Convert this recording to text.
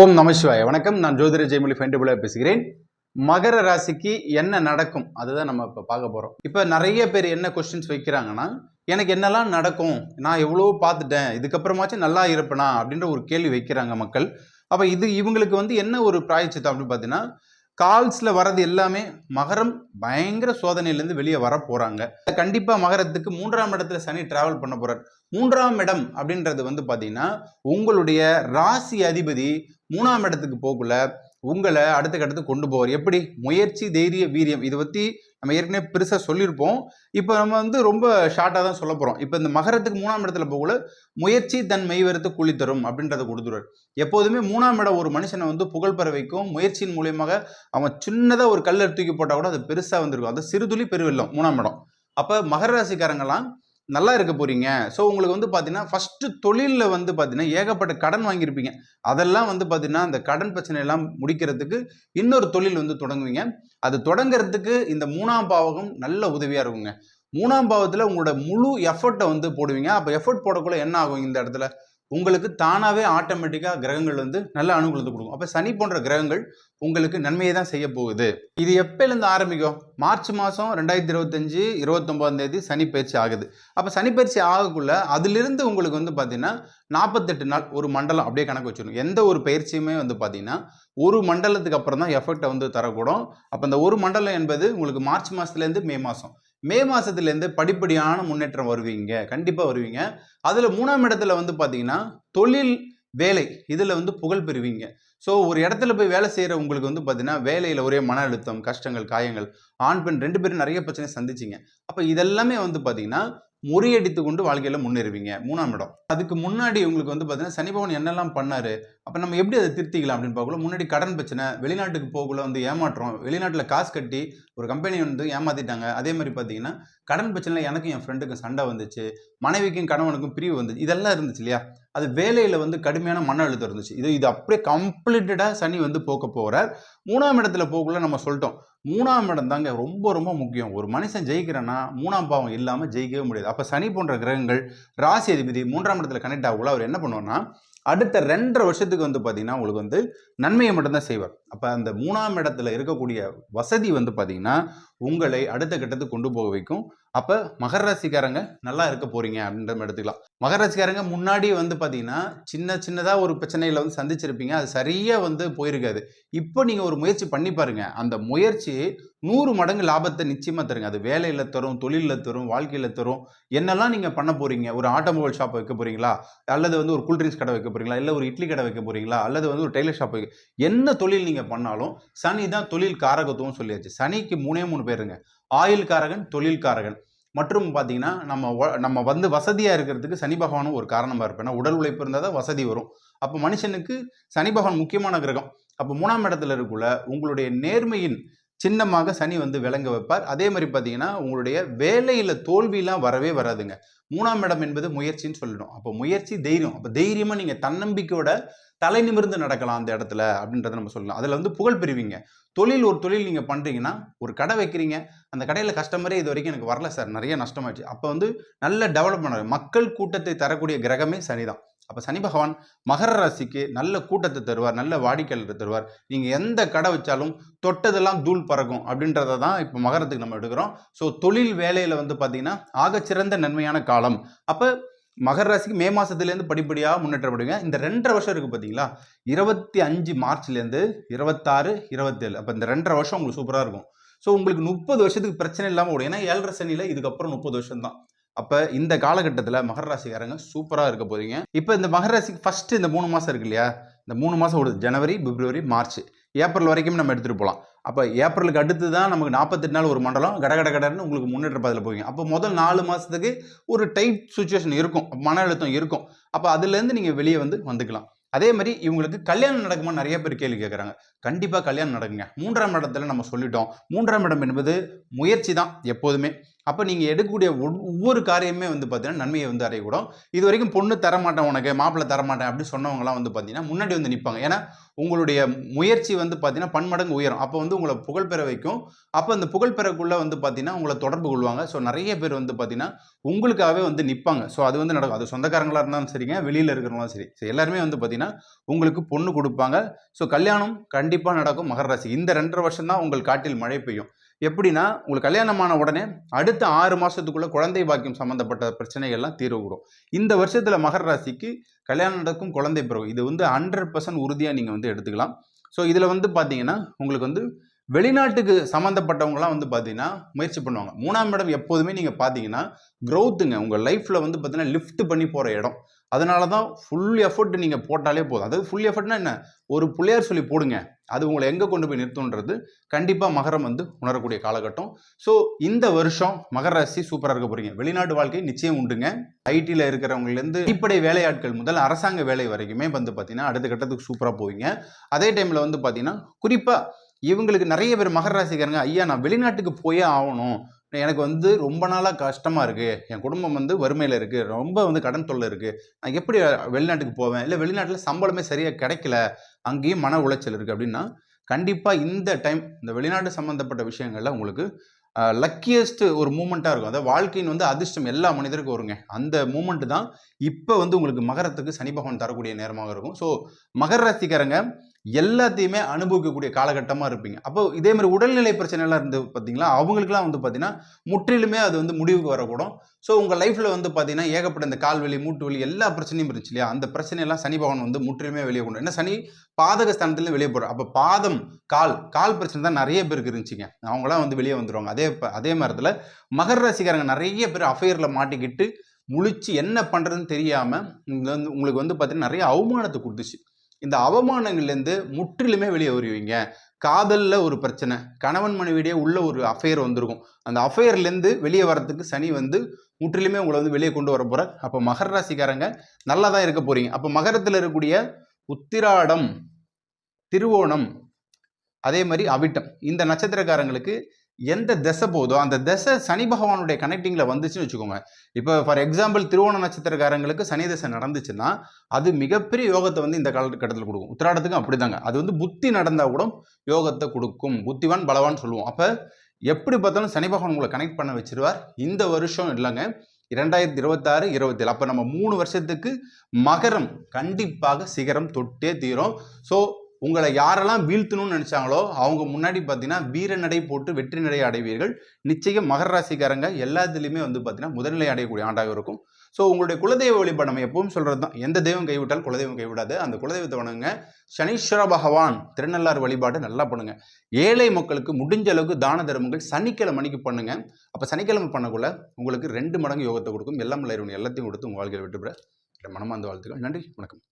ஓம் நமசிவாய வணக்கம். நான் ஜோதிர ஜெயமொழி ஃபென்டபுளாக பேசுகிறேன். மகர ராசிக்கு என்ன நடக்கும்? அதுதான் நம்ம இப்போ பார்க்க போகிறோம் இப்போ நிறைய பேர் என்ன கொஸ்டின்ஸ் வைக்கிறாங்கன்னா எனக்கு என்னெல்லாம் நடக்கும்? நான் எவ்வளோ பார்த்துட்டேன். இதுக்கப்புறமாச்சும் நல்லா இருப்பேனா? அப்படின்ற ஒரு கேள்வி வைக்கிறாங்க மக்கள். அப்போ இது இவங்களுக்கு வந்து என்ன ஒரு பிராயச்சித்தம் அப்படின்னு பார்த்தீங்கன்னா கால்ஸில் வர்றது எல்லாமே மகரம் பயங்கர சோதனையிலேருந்து வெளியே வர போகிறாங்க கண்டிப்பாக மகரத்துக்கு மூன்றாம் இடத்துல சனி டிராவல் பண்ண போகிறார் மூன்றாம் இடம் அப்படின்றது வந்து பார்த்தீங்கன்னா உங்களுடைய ராசி அதிபதி மூணாம் இடத்துக்கு போகக்குள்ள உங்களை அடுத்த அடுத்து கொண்டு போவார். எப்படி? முயற்சி தைரிய வீரியம். இதை பற்றி நம்ம ஏற்கனவே பெருசாக சொல்லியிருப்போம். இப்போ நம்ம வந்து ரொம்ப ஷார்ட்டாக தான் சொல்ல போகிறோம் இப்போ இந்த மகரத்துக்கு மூணாம் இடத்துல போகக்குள்ள முயற்சி தன் மெய்வரத்து கூலி தரும் அப்படின்றத கொடுத்துருவார். எப்போதுமே மூணாம் இடம் ஒரு மனுஷனை வந்து புகழ் பெற வைக்கும். முயற்சியின் மூலியமாக அவன் சின்னதாக ஒரு கல்லை தூக்கி போட்டால் கூட அது பெருசாக வந்திருக்கும். அது சிறுதுளி பெருவெல்லம் மூணாம் இடம். அப்போ மகர ராசிக்காரங்கெல்லாம் நல்லா இருக்க போறீங்க. ஸோ உங்களுக்கு வந்து பார்த்தீங்கன்னா ஃபர்ஸ்ட் தொழிலில் வந்து பார்த்தீங்கன்னா ஏகப்பட்ட கடன் வாங்கியிருப்பீங்க. அதெல்லாம் வந்து பார்த்தீங்கன்னா அந்த கடன் பிரச்சனை எல்லாம் முடிக்கிறதுக்கு இன்னொரு தொழில் வந்து தொடங்குவீங்க. அது தொடங்கிறதுக்கு இந்த மூணாம் பாவகம் நல்ல உதவியாக இருக்குங்க. மூணாம் பாவத்தில் உங்களோட முழு எஃபர்ட்டை வந்து போடுவீங்க. அப்போ எஃபர்ட் போடக்குள்ள என்ன ஆகும் இந்த இடத்துல? உங்களுக்கு தானாகவே ஆட்டோமேட்டிக்காக கிரகங்கள் வந்து நல்ல அனுகூலத்தை கொடுக்கும். அப்போ சனி போன்ற கிரகங்கள் உங்களுக்கு நன்மையை தான் செய்ய போகுது. இது எப்போலேருந்து ஆரம்பிக்கும்? மார்ச் மாதம் ரெண்டாயிரத்தி இருபத்தஞ்சி இருபத்தொம்போதாம் தேதி சனி பயிற்சி ஆகுது. அப்போ சனிப்பயிற்சி ஆகக்குள்ள அதிலிருந்து உங்களுக்கு வந்து பார்த்தீங்கன்னா நாற்பத்தெட்டு நாள் ஒரு மண்டலம் அப்படியே கணக்கு வச்சிடணும் எந்த ஒரு பயிற்சியுமே வந்து பார்த்தீங்கன்னா ஒரு மண்டலத்துக்கு அப்புறம் தான் எஃபெக்டை வந்து தரக்கூடும். அப்போ அந்த ஒரு மண்டலம் என்பது உங்களுக்கு மார்ச் மாதத்துலேருந்து மே மாதம் மே மாதத்துலேருந்து படிப்படியான முன்னேற்றம் வருவீங்க. கண்டிப்பாக வருவீங்க. அதில் மூணாம் இடத்துல வந்து பார்த்தீங்கன்னா தொழில் வேலை இதில் வந்து புகழ் பெறுவீங்க. ஸோ ஒரு இடத்துல போய் வேலை செய்கிற உங்களுக்கு வந்து பார்த்தீங்கன்னா வேலையில் ஒரே மன அழுத்தம் கஷ்டங்கள் காயங்கள் ஆண் பெண் ரெண்டு பேரும் நிறைய பிரச்சனை சந்திச்சிங்க. அப்போ இதெல்லாமே வந்து பார்த்தீங்கன்னா முறியடித்து கொண்டு வாழ்க்கையில் முன்னேறுவீங்க. மூணாம் இடம். அதுக்கு முன்னாடி உங்களுக்கு வந்து பார்த்தீங்கன்னா சனி பகவான் என்னெல்லாம் பண்ணார்? அப்போ நம்ம எப்படி அதை திருத்திக்கலாம் அப்படின்னு பார்க்கல முன்னாடி கடன் பிரச்சனை வெளிநாட்டுக்கு போகக்குள்ள வந்து ஏமாற்றம் வெளிநாட்டில் காசு கட்டி ஒரு கம்பெனி வந்து ஏமாத்திட்டாங்க. அதே மாதிரி பார்த்தீங்கன்னா கடன் பிரச்சனையில் எனக்கும் என் ஃப்ரெண்டுக்கும் சண்டை வந்துச்சு மனைவிக்கும் கணவனுக்கும் பிரிவு வந்துச்சு. இதெல்லாம் இருந்துச்சு இல்லையா? அது வேலையில் வந்து கடுமையான மன அழுத்தம் இருந்துச்சு. இது இது அப்படியே கம்ப்ளீட்டடாக சனி வந்து போக்க போகிறார் மூணாம் இடத்துல போகக்குள்ள நம்ம சொல்லிட்டோம். மூணாம் இடம் தாங்க ரொம்ப ரொம்ப முக்கியம். ஒரு மனுஷன் ஜெயிக்கிறேன்னா மூணாம் பாவம் இல்லாமல் ஜெயிக்கவே முடியாது. அப்போ சனி போன்ற கிரகங்கள் ராசி அதிபதி மூன்றாம் இடத்துல கனெக்ட் ஆகக்குள்ள அவர் என்ன பண்ணுவார்னா அடுத்த ரெண்டரை வருஷத்துக்கு வந்து பார்த்தீங்கன்னா உங்களுக்கு வந்து நன்மையை மட்டும்தான் செய்வார். அப்போ அந்த மூணாம் இடத்துல இருக்கக்கூடிய வசதி வந்து பார்த்தீங்கன்னா உங்களை அடுத்த கட்டத்துக்கு கொண்டு போக வைக்கும். அப்போ மகர ராசிக்காரங்க நல்லா இருக்க போறீங்க அப்படின்ற மாதிரி எடுத்துக்கலாம். மகர ராசிக்காரங்க முன்னாடி வந்து பார்த்தீங்கன்னா சின்ன சின்னதாக ஒரு பிரச்சனையில் வந்து சந்திச்சிருப்பீங்க. அது சரியாக வந்து போயிருக்காது. இப்போ நீங்கள் ஒரு முயற்சி பண்ணி பாருங்க. அந்த முயற்சி நூறு மடங்கு லாபத்தை நிச்சயமாக தருங்க. அது வேலையில் தரும் தொழிலில் தரும் வாழ்க்கையில் தரும். என்னெல்லாம் நீங்கள் பண்ண போறீங்க? ஒரு ஆட்டோமொபைல் ஷாப் வைக்க போறீங்களா? அல்லது வந்து ஒரு கூல்ட்ரிங்க்ஸ் கடை வைக்க போறீங்களா? இல்லை ஒரு இட்லி கடை வைக்க போறீங்களா? அல்லது வந்து ஒரு டெய்லர் ஷாப் வைக்க என்ன தொழில் நீங்கள் பண்ணாலும் சனி தான் தொழில் காரகத்துவம் சொல்லியாச்சு. சனிக்கு மூணே மூணு பேருங்க. ஆயுள்காரகன் தொழில்காரகன். மற்றும் பார்த்தீங்கன்னா நம்ம நம்ம வந்து வசதியாக இருக்கிறதுக்கு சனி பகவானும் ஒரு காரணமாக இருப்பேன் ஏன்னா உடல் உழைப்பு இருந்தால் தான் வசதி வரும். அப்போ மனுஷனுக்கு சனி பகவான் முக்கியமான கிரகம். அப்போ மூணாம் இடத்துல இருக்குள்ள உங்களுடைய நேர்மையின் சின்னமாக சனி வந்து விளங்க வைப்பார். அதே மாதிரி பார்த்தீங்கன்னா உங்களுடைய வேலையில் தோல்வியெல்லாம் வரவே வராதுங்க. மூணாம் இடம் என்பது முயற்சின்னு சொல்லிடும். அப்போ முயற்சி தைரியம். அப்போ தைரியமாக நீங்கள் தன்னம்பிக்கையோட தலை நிமிர்ந்து நடக்கலாம் அந்த இடத்துல அப்படின்றத நம்ம சொல்லலாம். அதில் வந்து புகழ் பெறுவீங்க தொழில் ஒரு தொழில் நீங்கள் பண்ணுறீங்கன்னா ஒரு கடை வைக்கிறீங்க. அந்த கடையில் கஸ்டமரே இது வரைக்கும் எனக்கு வரல சார். நிறைய நஷ்டமாயிடுச்சு. அப்போ வந்து நல்ல டெவலப் பண்ண மக்கள் கூட்டத்தை தரக்கூடிய கிரகமே சனி தான் அப்போ சனி பகவான் மகர ராசிக்கு நல்ல கூட்டத்தை தருவார் நல்ல வாடிக்கையாளர் தருவார். நீங்கள் எந்த கடை வச்சாலும் தொட்டதெல்லாம் தூள் பறக்கும் அப்படின்றத தான் இப்போ மகரத்துக்கு நம்ம எடுக்கிறோம். ஸோ தொழில் வேலையில் வந்து பார்த்தீங்கன்னா ஆகச்சிறந்த நன்மையான காலம். அப்போ மகர ராசிக்கு மே மாதத்துலேருந்து படிப்படியாக முன்னேற்றப்படுங்க இந்த ரெண்டரை வருஷம் இருக்குது பார்த்தீங்களா இருபத்தி அஞ்சு மார்ச்லேருந்து இருபத்தாறு இருபத்தேழு. அப்போ இந்த ரெண்டரை வருஷம் உங்களுக்கு சூப்பராக இருக்கும். ஸோ உங்களுக்கு முப்பது வருஷத்துக்கு பிரச்சனை இல்லாமல் ஓடும். ஏன்னா ஏழரை சனியில் இதுக்கப்புறம் முப்பது வருஷம் தான் அப்போ இந்த காலகட்டத்தில் மகர ராசிக்காரங்க சூப்பராக இருக்க போகிறீங்க இப்போ இந்த மகர ராசிக்கு ஃபஸ்ட்டு இந்த மூணு மாதம் இருக்கு இல்லையா? இந்த மூணு மாதம் ஓடுது ஜனவரி பிப்ரவரி மார்ச். ஏப்ரல் வரைக்கும் நம்ம எடுத்துகிட்டு போகலாம் அப்போ ஏப்ரலுக்கு அடுத்து தான் நமக்கு நாற்பத்தெட்டு நாள் ஒரு மண்டலம். கட கட கடன்னு உங்களுக்கு முன்னேற்ற பாதையில் போவீங்க. அப்போ முதல் நாலு மாதத்துக்கு ஒரு டைட் சுச்சுவேஷன் இருக்கும். மன அழுத்தம் இருக்கும். அப்போ அதுலேருந்து நீங்கள் வெளியே வந்து வந்துக்கலாம். அதே மாதிரி இவங்களுக்கு கல்யாணம் நடக்குமா நிறைய பேர் கேள்வி கேட்குறாங்க கண்டிப்பாக கல்யாணம் நடக்குங்க. மூன்றாம் இடத்துல நம்ம சொல்லிட்டோம். மூன்றாம் இடம் என்பது முயற்சி தான் எப்போதுமே. அப்போ நீங்கள் எடுக்கக்கூடிய ஒவ்வொரு- ஒவ்வொரு காரியமே வந்து பார்த்தீங்கன்னா நன்மையை வந்து அடையக்கூடும். இது வரைக்கும் பொண்ணு தரமாட்டேன் உனக்கு மாப்பிள்ளை தரமாட்டேன் அப்படி சொன்னவங்கலாம் வந்து பார்த்தீங்கன்னா முன்னாடி வந்து நிற்பாங்க ஏன்னா உங்களுடைய முயற்சி வந்து பார்த்தீங்கன்னா பன்மடங்கு உயரும். அப்போ வந்து உங்களை புகழ் பெற வைக்கும். அப்போ அந்த புகழ் பெறக்குள்ளே வந்து பார்த்தீங்கன்னா உங்களை தொடர்பு கொள்வாங்க. ஸோ நிறைய பேர் வந்து பார்த்தீங்கன்னா உங்களுக்காகவே வந்து நிற்பாங்க ஸோ அது வந்து நடக்கும். அது சொந்தக்காரங்களாக இருந்தாலும் சரிங்க வெளியில் இருக்கிறவங்களும் சரி. ஸோ எல்லாருமே வந்து பார்த்தீங்கன்னா உங்களுக்கு பொண்ணு கொடுப்பாங்க. ஸோ கல்யாணம் கண்டிப்பாக நடக்கும். மகர ராசி. இந்த ரெண்டரை வருஷம் தான் உங்கள் காட்டில் மழை பெய்யும். எப்படின்னா உங்களுக்கு கல்யாணமான உடனே அடுத்த ஆறு மாதத்துக்குள்ளே குழந்தை பாக்கியம் சம்மந்தப்பட்ட பிரச்சனைகள்லாம் தீர்வு கூடும் இந்த வருஷத்தில் மகர ராசிக்கு கல்யாணம் நடக்கும் குழந்தை பிறகு இது வந்து ஹண்ட்ரட் பர்சன்ட் உறுதியாக நீங்கள் வந்து எடுத்துக்கலாம். ஸோ இதில் வந்து பார்த்தீங்கன்னா உங்களுக்கு வந்து வெளிநாட்டுக்கு சம்மந்தப்பட்டவங்களாம் வந்து பார்த்தீங்கன்னா முயற்சி பண்ணுவாங்க. மூணாம் இடம் எப்போதுமே நீங்கள் பார்த்தீங்கன்னா க்ரோத்துங்க உங்கள் லைஃப்பில் வந்து பார்த்தீங்கன்னா லிஃப்ட் பண்ணி போகிற இடம். அதனால தான் ஃபுல் எஃபர்ட் நீங்கள் போட்டாலே போதும். அதாவது ஃபுல் எஃபர்ட்னா என்ன? ஒரு பிள்ளையார் சொல்லி போடுங்க. அது உங்களை எங்கே கொண்டு போய் நிறுத்துன்றது கண்டிப்பாக மகரம் வந்து உணரக்கூடிய காலகட்டம். ஸோ இந்த வருஷம் மகர ராசி சூப்பராக இருக்க போகிறீங்க வெளிநாட்டு வாழ்க்கை நிச்சயம் உண்டுங்க. ஐடியில் இருக்கிறவங்கலேருந்து அடிப்படை வேலையாட்கள் முதல் அரசாங்க வேலை வரைக்குமே வந்து பார்த்தீங்கன்னா அடுத்த கட்டத்துக்கு சூப்பராக போவீங்க. அதே டைமில் வந்து பார்த்தீங்கன்னா குறிப்பாக இவங்களுக்கு நிறைய பேர் மகர ராசிக்காரங்க ஐயா நான் வெளிநாட்டுக்கு போயே ஆகணும். எனக்கு வந்து ரொம்ப நாளாக கஷ்டமாக இருக்குது என் குடும்பம் வந்து வறுமையில் இருக்குது ரொம்ப வந்து கடன் தொல்லை இருக்குது நான் எப்படி வெளிநாட்டுக்கு போவேன்? இல்லை வெளிநாட்டில் சம்பளமே சரியாக கிடைக்கல. அங்கேயும் மன உளைச்சல் இருக்குது அப்படின்னா கண்டிப்பாக இந்த டைம் இந்த வெளிநாட்டு சம்மந்தப்பட்ட விஷயங்களில் உங்களுக்கு லக்கியஸ்ட் ஒரு மூமெண்ட்டாக இருக்கும். அதாவது வாழ்க்கையின் வந்து அதிர்ஷ்டம் எல்லா மனிதருக்கும் வருங்க. அந்த மூமெண்ட் தான் இப்போ வந்து உங்களுக்கு மகரத்துக்கு சனி பகவான் தரக்கூடிய நேரமாக இருக்கும். ஸோ மகர ராசிக்காரங்க எல்லாத்தையுமே அனுபவிக்கக்கூடிய காலகட்டமாக இருப்பீங்க. அப்போ இதே மாதிரி உடல்நிலை பிரச்சனைலாம் இருந்து பார்த்தீங்களா அவங்களுக்குலாம் வந்து பார்த்தீங்கன்னா முற்றிலுமே அது வந்து முடிவுக்கு வரக்கூடும். ஸோ உங்கள் லைஃப்பில் வந்து பார்த்தீங்கன்னா ஏகப்பட்ட இந்த கால் வலி மூட்டு வலி எல்லா பிரச்சனையும் இருந்துச்சு இல்லையா? அந்த பிரச்சனையெல்லாம் சனி பகவான் வந்து முற்றிலுமே வெளியே கொண்டு ஏன்னா சனி பாதக ஸ்தானத்துல வெளியே போகிறோம் அப்போ பாதம் கால் கால் பிரச்சனை தான் நிறைய பேருக்கு இருந்துச்சுங்க. அவங்களாம் வந்து வெளியே வந்துடுவாங்க அதே அதே நேரத்தில் மகர ராசிக்காரங்க நிறைய பேர் அஃபையரில் மாட்டிக்கிட்டு முழிச்சு என்ன பண்ணுறதுன்னு தெரியாமல் உங்களுக்கு வந்து பார்த்தீங்கன்னா நிறைய அவமானத்தை கொடுத்துச்சு. இந்த அவமானங்கள்லேருந்து முற்றிலுமே வெளியே வருவீங்க. காதலில் ஒரு பிரச்சனை கணவன் மனைவிடையே உள்ள ஒரு அஃபையர் வந்திருக்கும். அந்த அஃபையர்லேருந்து வெளியே வரத்துக்கு சனி வந்து முற்றிலுமே உங்களை வந்து வெளியே கொண்டு வர போகிறார் அப்போ மகர ராசிக்காரங்க நல்லா தான் இருக்க போகிறீங்க அப்போ மகரத்தில் இருக்கக்கூடிய உத்திராடம் திருவோணம் அதே மாதிரி அவிட்டம். இந்த நட்சத்திரக்காரங்களுக்கு எந்த திசை போதோ அந்த திசை சனி பகவானுடைய கனெக்டிங்கில் வந்துச்சுன்னு வச்சுக்கோங்க. இப்போ ஃபார் எக்ஸாம்பிள் திருவோண நட்சத்திரக்காரங்களுக்கு சனி திசை நடந்துச்சுன்னா அது மிகப்பெரிய யோகத்தை வந்து இந்த காலகட்டத்தில் கொடுக்கும். உத்திராடத்துக்கும் அப்படிதாங்க. அது வந்து புத்தி நடந்தால் கூட யோகத்தை கொடுக்கும். புத்திவான் பலவான் சொல்லுவோம். அப்போ எப்படி பார்த்தாலும் சனி பகவான் உங்களை கனெக்ட் பண்ண வச்சிருவார்? இந்த வருஷம் இல்லைங்க. இரண்டாயிரத்தி இருபத்தாறு இருபத்தேழு. அப்போ நம்ம மூணு வருஷத்துக்கு மகரம் கண்டிப்பாக சிகரம் தொட்டே தீரும். ஸோ உங்களை யாரெல்லாம் வீழ்த்தணும்னு நினச்சாங்களோ அவங்க முன்னாடி பார்த்தீங்கன்னா வீர நடை போட்டு வெற்றி நடை அடைவீர்கள். நிச்சயம் மகர ராசிக்காரங்க எல்லாத்துலேயுமே வந்து பார்த்தீங்கன்னா முதல்நிலை அடையக்கூடிய ஆண்டாக இருக்கும். ஸோ உங்களுடைய குலதெய்வ வழிபாடு நம்ம எப்பவும் சொல்கிறது தான் எந்த தெய்வம் கைவிட்டால் குலதெய்வம் கைவிடாது. அந்த குலதெய்வத்தை வணங்க சனீஸ்வர பகவான் திருநள்ளார் வழிபாடு நல்லா பண்ணுங்கள் ஏழை மக்களுக்கு முடிஞ்ச அளவுக்கு தான தர்மங்கள் சனிக்கிழமை மணிக்கு பண்ணுங்க. அப்போ சனிக்கிழமை பண்ணக்குள்ள உங்களுக்கு ரெண்டு மடங்கு யோகத்தை கொடுக்கும். எல்லாம் இறைவன் எல்லாத்தையும் கொடுத்து உங்கள் வாழ்க்கையில் விட்டுவிட மனமார்ந்த வாழ்த்துக்கள். நன்றி. வணக்கம்.